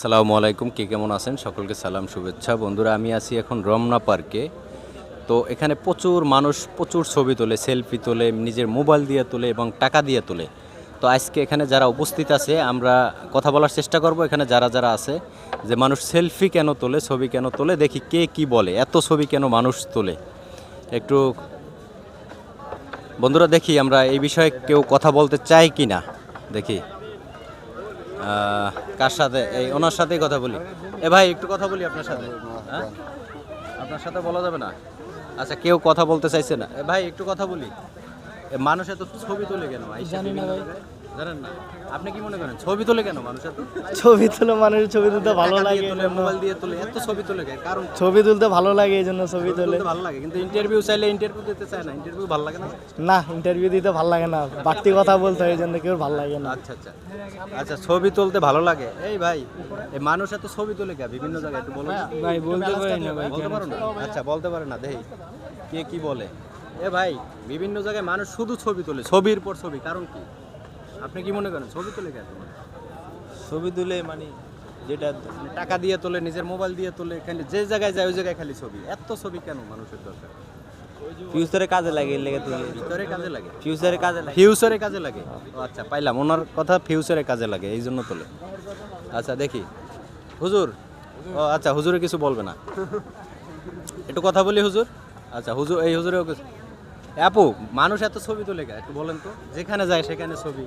সালামু আলাইকুম, কে কেমন আছেন? সকলকে সালাম, শুভেচ্ছা। বন্ধুরা, আমি আছি এখন রমনা পার্কে। তো এখানে প্রচুর মানুষ প্রচুর ছবি তোলে, সেলফি তোলে, নিজের মোবাইল দিয়ে তোলে এবং টাকা দিয়ে তোলে। তো আজকে এখানে যারা উপস্থিত আছে, আমরা কথা বলার চেষ্টা করব। এখানে যারা যারা আছে, যে মানুষ সেলফি কেন তোলে, ছবি কেন তোলে, দেখি কে কি বলে, এত ছবি কেন মানুষ তোলে। একটু বন্ধুরা, দেখি আমরা এই বিষয়ে কেউ কথা বলতে চাই কি না দেখি। কার সাথে? এই ওনার সাথেই কথা বলি। এ ভাই একটু কথা বলি আপনার সাথে। হ্যাঁ? আপনার সাথে বলা যাবে না? আচ্ছা কেউ কথা বলতে চাইছে না? এ ভাই একটু কথা বলি। মানুষ এত ছবি তুলে কেন? জানি না জানেন না? আপনি কি মনে করেন ছবি তোলে কেন মানুষ এত? ছবি তুলে মানুষের ছবি তুলতে ভালো টাকা লাগে তোলে মোবাইল দিয়ে তোলে এত ছবি তোলে কেন? কারণ ছবি তুলতে ভালো লাগে এই জন্য ছবি তোলে। তুলতে ভালো লাগে কিন্তু ইন্টারভিউ চাইলে ইন্টারভিউ দিতে চায় না ইন্টারভিউ ভালো লাগে না? না ইন্টারভিউ দিতে ভালো লাগে না বাড়তি কথা বলতে হয় এই জন্য কেউ ভালো লাগে না। আচ্ছা আচ্ছা আচ্ছা ছবি তুলতে ভালো লাগে। এই ভাই এই মানুষ এত ছবি তোলে কে? বিভিন্ন জায়গায় একটু বলো ভাই বলতে পারি না ভাই বলতে পারো না? আচ্ছা বলতে পারে না দেখি কে কি বলে? এ ভাই বিভিন্ন জায়গায় মানুষ শুধু ছবি তোলে ছবির পর ছবি কারণ কি? আপনি কি মনে করেন ছবি তোলে কেন ছবি তুলে মানে যেটা মানে টাকা দিয়ে তোলে নিজের মোবাইল দিয়ে তোলে খালি যে জায়গায় যায় ওই জায়গায় খালি ছবি। এত ছবি কেন মানুষের দরকার? ফিউচারে কাজে লাগে লেগে তুলে ভিতরে কাজে লাগে। ফিউচারে কাজে লাগে। ফিউচারে কাজে লাগে। ও আচ্ছা পাইলাম। ওনার কথা ফিউচারে কাজে লাগে এই জন্য তোলে। আচ্ছা দেখি। হুজুর ও আচ্ছা হুজুরে কিছু বলবে না। একটু কথা বলি হুজুর? আচ্ছা হুজুর এই হুজুরেও আপু মানুষ এত ছবি তোলে কে? একটু বলেন তো। যেখানে যায় সেখানে ছবি।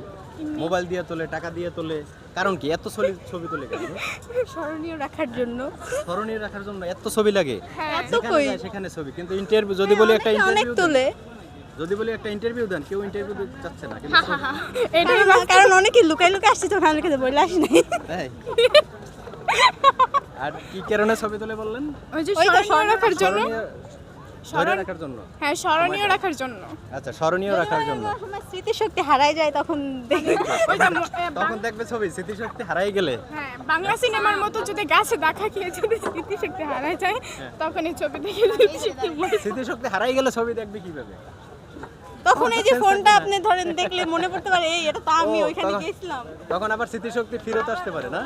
মোবাইল দিয়ে তোলে টাকা দিয়ে তোলে। কারণ কি এত ছবি ছবি তোলে কেন স্মরণীয় রাখার জন্য। স্মরণীয় রাখার জন্য এত ছবি লাগে। এত যেখানে কই? যায় সেখানে ছবি। কিন্তু ইন্টারভিউ যদি বলি একটা ইন্টারভিউ তোলে। যদি বলি একটা ইন্টারভিউ দেন কেউ ইন্টারভিউ দিতে চাচ্ছে না কিন্তু এটা কারণ অনেকে লুকাই লুকাই আসছে তখন আমি কাছে বলে আসি নাই। আর কি কারণে ছবি তুলে বললেন? ওই যে ওই স্মরণীয় রাখার জন্য। স্মরণীয়- রাখার জন্য? হ্যাঁ স্মরণীয় রাখার জন্য। আচ্ছা স্মরণীয় রাখার জন্য। স্মৃতিশক্তি হারাই যায় তখন দেখি। তখন দেখবে ছবি স্মৃতিশক্তি হারাই গেলে। হ্যাঁ বাংলা সিনেমার মতো যদি গাছে দেখা খেয়ে যদি স্মৃতিশক্তি হারায় যায় তখন এই ছবি দেখে স্মৃতি স্মৃতিশক্তি হারাই গেলে ছবি দেখবে কীভাবে? তখন এই যে ফোনটা আপনি ধরেন দেখলে মনে পড়তে পারে এই এটা তো আমি ওইখানে গেছিলাম তখন আবার স্মৃতিশক্তি ফিরত আসতে পারে না?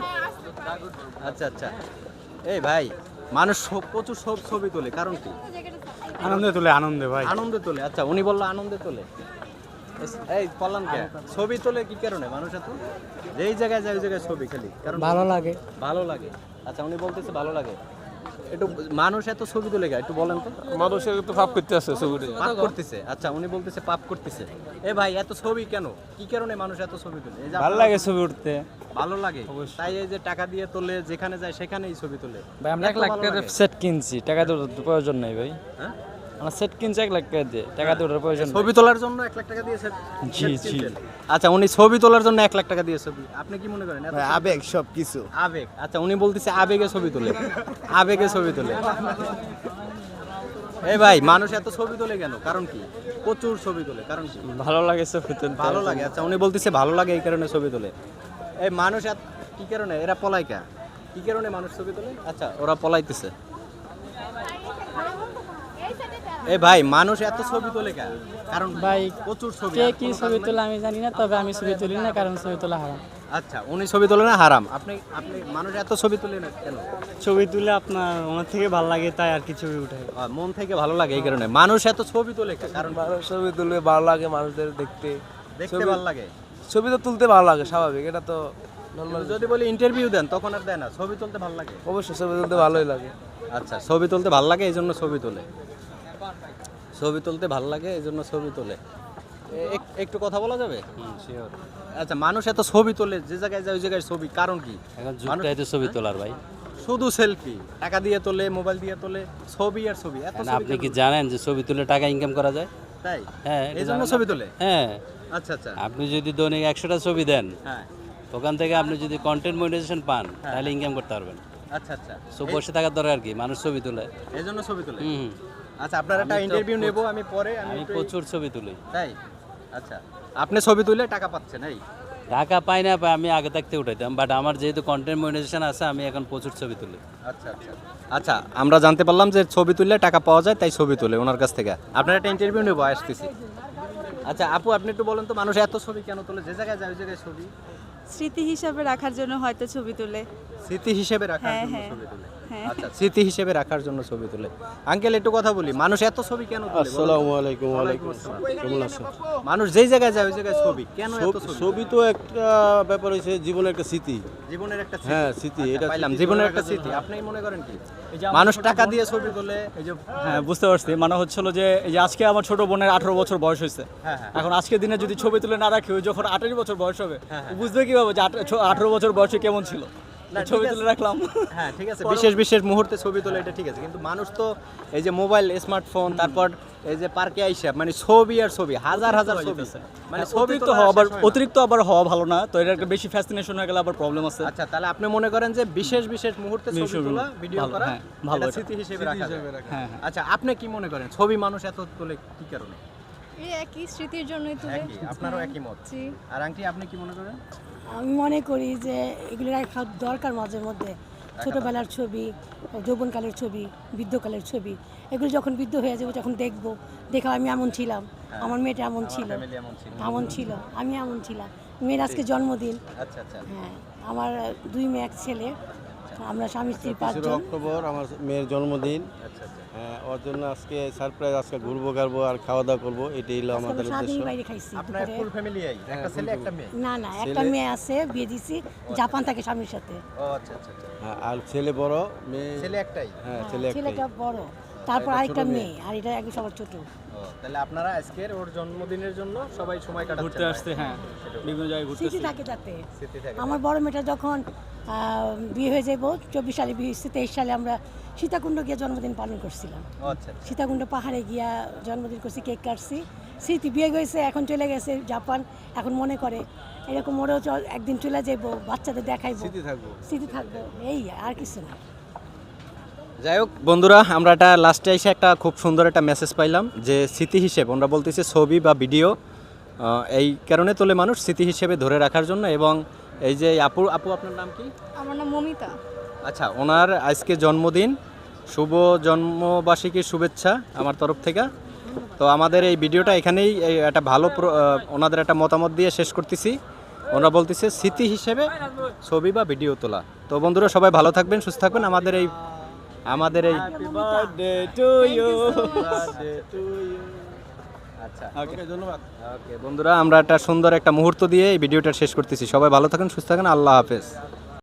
আচ্ছা আচ্ছা। এই ভাই মানুষ প্রচুর সব ছবি তোলে কারণ কি? আনন্দে তুলে আনন্দে ভাই। আনন্দে তোলে আচ্ছা উনি বলল আনন্দে তোলে। এই পলান কে? ছবি তোলে কি কারণে মানুষ এত যেই জায়গায় যায় ওই জায়গায় ছবি খালি। কারণ ভালো লাগে। ভালো লাগে। আচ্ছা উনি বলতেছে ভালো লাগে। একটু মানুষ এত ছবি তুলে গা একটু বলেন তো। মানুষের তো ভাব করতে আছে ছবিটা পাপ করতেছে। আচ্ছা উনি বলতেছে পাপ করতেছে। এ ভাই এত ছবি কেন? কি কারণে মানুষ এত ছবি তোলে? এই ভালো লাগে ছবি উঠতে। ভালো লাগে। তাই এই যে টাকা দিয়ে তোলে যেখানে যায় সেখানেই ছবি তোলে। ভাই আমরা এক লাখ ভালো টাকার সেট কিনছি। টাকা দেওয়ার প্রয়োজন নাই ভাই। হ্যাঁ? আমরা সেট কিনছি এক লাখ টাকা দিয়ে। টাকা দেওয়ার প্রয়োজন নাই। ছবি তোলার জন্য এক লাখ টাকা দিয়েছে জি, জি। আচ্ছা উনি ছবি তোলার জন্য এক লাখ টাকা দিয়ে ছবি আপনি কি মনে করেন? ভাই আবেগ সব কিছু আবেগ। আচ্ছা উনি বলতেছে আবেগে ছবি তোলে। আবেগে ছবি তোলে। এই ভাই মানুষ এত ছবি তোলে কেন? কারণ কি? প্রচুর ছবি তোলে। কারণ কি? ভালো লাগে ছবি তুলতে। ভালো লাগে। আচ্ছা উনি বলতেছে ভালো লাগে এই কারণে ছবি তোলে। এই মানুষ এত কি কারণে? এরা পলাই কা? কারণে মানুষ ছবি তোলে? আচ্ছা ওরা পলাইতেছে। এই ভাই মানুষ এত ছবি তোলে কারণ ভাই, প্রচুর ছবি কে কি ছবি কারণ আমি জানি না তবে আমি ছবি তুলি না কারণ ছবি তোলা হারাম। আচ্ছা উনি ছবি তোলে না হারাম। আপনি আপনি মানুষ এত ছবি তোলে না কেন? ছবি তুলে আপনার ওনার থেকে ভালো লাগে তাই আর কি ছবি উঠাই। মন থেকে ভালো লাগে এই কারণে। মানুষ এত ছবি তোলে? কারণ ছবি তুললে ভালো লাগে মানুষদের দেখতে। দেখতে ভালো লাগে। ছবি তো তুলতে ভালো লাগে স্বাভাবিক এটা তো যদি বলি ইন্টারভিউ দেন তখন আর দেয় না ছবি তুলতে ভালো লাগে। অবশ্যই ছবি তুলতে ভালোই লাগে। আচ্ছা ছবি তুলতে ভালো লাগে এই জন্য ছবি তোলে। ছবি তুলতে ভালো লাগে এই জন্য ছবি তোলে। এক- একটু কথা বলা যাবে? আচ্ছা মানুষ এত ছবি তোলে যে জায়গায় যায় ওই জায়গায় ছবি কারণ কি? এখন ছবি তোলার ভাই। শুধু সেলফি টাকা দিয়ে তোলে মোবাইল দিয়ে তোলে ছবি আর ছবি আপনি কি জানেন যে ছবি তুলে টাকা ইনকাম করা যায়? তাই? হ্যাঁ এই জন্য ছবি তোলে? হ্যাঁ। আচ্ছা আচ্ছা। আপনি যদি দৈনিক একশোটা ছবি দেন হ্যাঁ। ওখান থেকে আপনি যদি কন্টেন্ট মনিটাইজেশন পান তাহলে ইনকাম করতে পারবেন। আচ্ছা আচ্ছা। সো বসে থাকার দরকার কি মানুষ ছবি তুলে। এই জন্য ছবি তোলে? হুম। আচ্ছা আপনার একটা ইন্টারভিউ নেব আমি পরে আমি প্রচুর ছবি তুলি। তাই? আচ্ছা। আপনি ছবি তুলে টাকা পাচ্ছেন এই? টাকা পাই না পাই আমি আগে থাকতে উঠাইতাম বাট আমার যেহেতু কন্টেন্ট মনিটাইজেশন আছে আমি এখন প্রচুর ছবি তুলি। আচ্ছা আচ্ছা। আচ্ছা আমরা জানতে পারলাম যে ছবি তুললে টাকা পাওয়া যায় তাই ছবি তুলে ওনার কাছ থেকে। আপনার একটা ইন্টারভিউ নেব আসতেছি। আচ্ছা আপু আপনি একটু বলেন তো মানুষ এত ছবি কেন তোলে যে জায়গায় যায় ওই জায়গায় ছবি স্মৃতি হিসাবে রাখার জন্য হয়তো ছবি তোলে স্মৃতি হিসাবে রাখার হ্যাঁ, জন্য হ্যাঁ। ছবি তুলে। আচ্ছা স্মৃতি হিসেবে রাখার জন্য ছবি তুলে। আঙ্কেল একটু কথা বলি মানুষ এত ছবি কেন? আসসালামু আলাইকুম ওয়ালাইকুম আসসালাম। কেমন আছেন? মানুষ যেই জায়গায় যায় ওই জায়গায় ছবি। কেন এত ছবি- ছবি? তো একটা ব্যাপার হয়েছে জীবনের একটা স্মৃতি। জীবনের একটা স্মৃতি। হ্যাঁ, স্মৃতি। আচ্ছা, এটা পাইলাম জীবনের একটা স্মৃতি। আপনি মনে করেন কি? মানুষ টাকা দিয়ে ছবি তোলে। এই যে হ্যাঁ বুঝতে পারছি। মানে হচ্ছিল যে এই যে আজকে আমার ছোট বোনের আঠারো বছর বয়স হয়েছে হ্যাঁ, হ্যাঁ। এখন আজকের দিনে যদি ছবি তুলে না রাখি ওই যখন আঠারো বছর বয়স হবে বুঝবে কীভাবে যে আঠারো বছর বয়সে কেমন ছিল? ছবি তুলে রাখলাম। হ্যাঁ ঠিক আছে। বিশেষ বিশেষ মুহূর্তে ছবি তোলে এটা ঠিক আছে। কিন্তু মানুষ তো এই যে মোবাইল স্মার্টফোন তারপর এই যে পার্কে আইসা মানে ছবি আর ছবি হাজার হাজার ছবি। মানে ছবি হওয়া আবার হয়। অতিরিক্ত আবার হওয়া ভালো না তো এটা একটা বেশি ফ্যাসিনেশন হয়ে গেলে আবার প্রবলেম আছে। আচ্ছা তাহলে আপনি মনে করেন যে বিশেষ বিশেষ মুহূর্তে ছবি তোলা ভিডিও করা হ্যাঁ, ভালো। স্মৃতি হিসেবে রাখা। হ্যাঁ হ্যাঁ। আচ্ছা আপনি কি মনে করেন? ছবি মানুষ এত তোলে কি কারণে? এই একই স্মৃতির জন্যই তুলে একই আপনারও একই মত। আর আংটি আপনি কি মনে করেন? আমি মনে করি যে এগুলো রাখা দরকার মাঝে মধ্যে। ছোটোবেলার ছবি যৌবনকালের ছবি বৃদ্ধকালের ছবি। এগুলো যখন বৃদ্ধ হয়ে যাবে তখন দেখব দেখা আমি এমন ছিলাম। আমার মেয়েটা এমন ছিল। এমন ছিল। আমি এমন ছিলাম। মেয়ের আজকে জন্মদিন। আচ্ছা আচ্ছা। হ্যাঁ আমার দুই মেয়ে এক ছেলে। আমরা স্বামী স্ত্রী পাঁচজন। অক্টোবর আমার মেয়ের জন্মদিন। আচ্ছা আচ্ছা। হ্যাঁ, ওর জন্য আজকে সারপ্রাইজ আজকে ঘুরবো গাড়বো আর খাওয়া দাওয়া করব। এটাই হলো আমাদের উদ্দেশ্য। বাইরে খাইছি আপনার ফুল ফ্যামিলি আই একটা ছেলে একটা মেয়ে? না না একটা মেয়ে আছে বিয়ে দিছি। জাপান থাকে স্বামীর সাথে। ও আচ্ছা আচ্ছা আচ্ছা। হ্যাঁ, আর ছেলে বড় মেয়ে ছেলে একটাই? হ্যাঁ হ্যাঁ, ছেলে একটাই। ছেলেটা বড় তারপর আরেকটা মেয়ে। আর এটা একদম সবার ছোট। ও, তাহলে আপনারা আজকের ওর জন্মদিনের জন্য সবাই সময় কাটাচ্ছেন ঘুরতে আসছে হ্যাঁ বিভিন্ন জায়গায় ঘুরতে থাকে তাতে আমার বড় মেয়েটা যখন বিয়ে হয়ে যাব চব্বিশ সালে বিয়ে হয়েছে তেইশ সালে আমরা সীতাকুণ্ড গিয়ে জন্মদিন পালন করছিলাম। আচ্ছা আচ্ছা। সীতাকুণ্ড পাহাড়ে গিয়া জন্মদিন করছি কেক কাটছি। স্মৃতি বিয়ে হয়েছে এখন চলে গেছে জাপান এখন মনে করে। এরকম ওরেও চল একদিন চলে যাব বাচ্চাদের দেখাইবো। স্মৃতি থাকবে। এই আর কিছু না। যাই হোক বন্ধুরা আমরা একটা লাস্টে এসে একটা খুব সুন্দর একটা মেসেজ পাইলাম যে স্মৃতি হিসেবে আমরা বলতেছি ছবি বা ভিডিও এই কারণে তোলে মানুষ স্মৃতি হিসেবে ধরে রাখার জন্য এবং এই যে আপু আপু আপনার নাম কি? আমার নাম মমিতা। আচ্ছা ওনার আজকে জন্মদিন। শুভ জন্মবার্ষিকীর শুভেচ্ছা আমার তরফ থেকে। তো আমাদের এই ভিডিওটা এখানেই এই একটা ভালো ওনাদের একটা মতামত দিয়ে শেষ করতেছি। ওনারা বলতেছে স্মৃতি হিসেবে ছবি বা ভিডিও তোলা। তো বন্ধুরা সবাই ভালো থাকবেন সুস্থ থাকবেন। আমাদের এই আমাদের এই বার্থডে টু ইউ আচ্ছা। ওকে ধন্যবাদ। ওকে বন্ধুরা আমরা একটা সুন্দর একটা মুহূর্ত দিয়ে এই ভিডিওটা শেষ করতেছি। সবাই ভালো থাকেন সুস্থ থাকেন আল্লাহ হাফেজ।